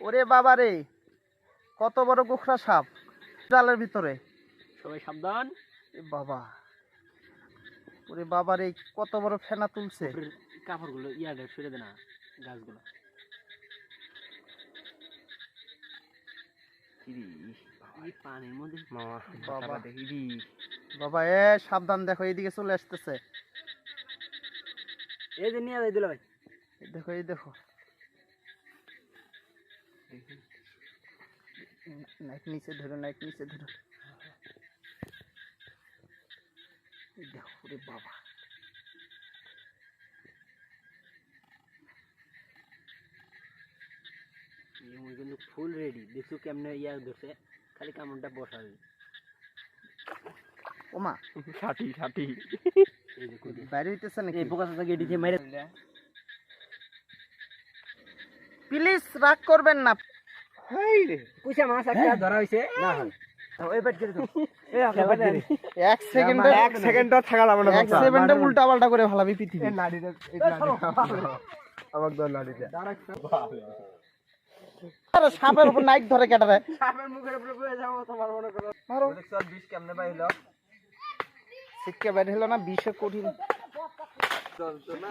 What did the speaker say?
ওরে বাবা রে কত বড় গোখরা সাপ। জালের ভিতরে। সবাই সাবধান। বাবা ওরে বাবা রে কত বড় ফেনা তুলছে। কাপড়গুলো ইয়াদের সরে দে না গাছগুলো। পানির মধ্যে বাবা। বাবা এ সাবধান দেখো এইদিকে চলে আসতেছে। এই যে নিয়ে যাই দিল ভাই দেখো এই দেখো। নাইট নিচে ধরো নাইট নিচে ধরো এই দেখো ওরে বাবা এই মুই কিন্তু ফুল রেডি দেখছো কেমনে ইয়া ধরছে খালি কামড়টা বসাবে ওমা ষাটি ষাটি এই যে কই বাইরে হইতেছে নাকি এই পোকা সাথে গেটিতে মেরে প্লিজ রাগ করবেন না। পুষা মাছ একটা ধরা হইছে। না হয়। এক সেকেন্ডে এক থাকা না এক সেকেন্ডে উল্টা পাল্টা করে ভালাবি পৃথিবী। আমার দল নাড়িতে আরে সাপের উপর নাইট ধরে কেটারে সাপের মুখের উপরে পড়ে যাব তোমার মনে করো। মারো। বিষ কেমনে পাইলো শিক্ষা বের হলো না বিষে কঠিন। চলতো না।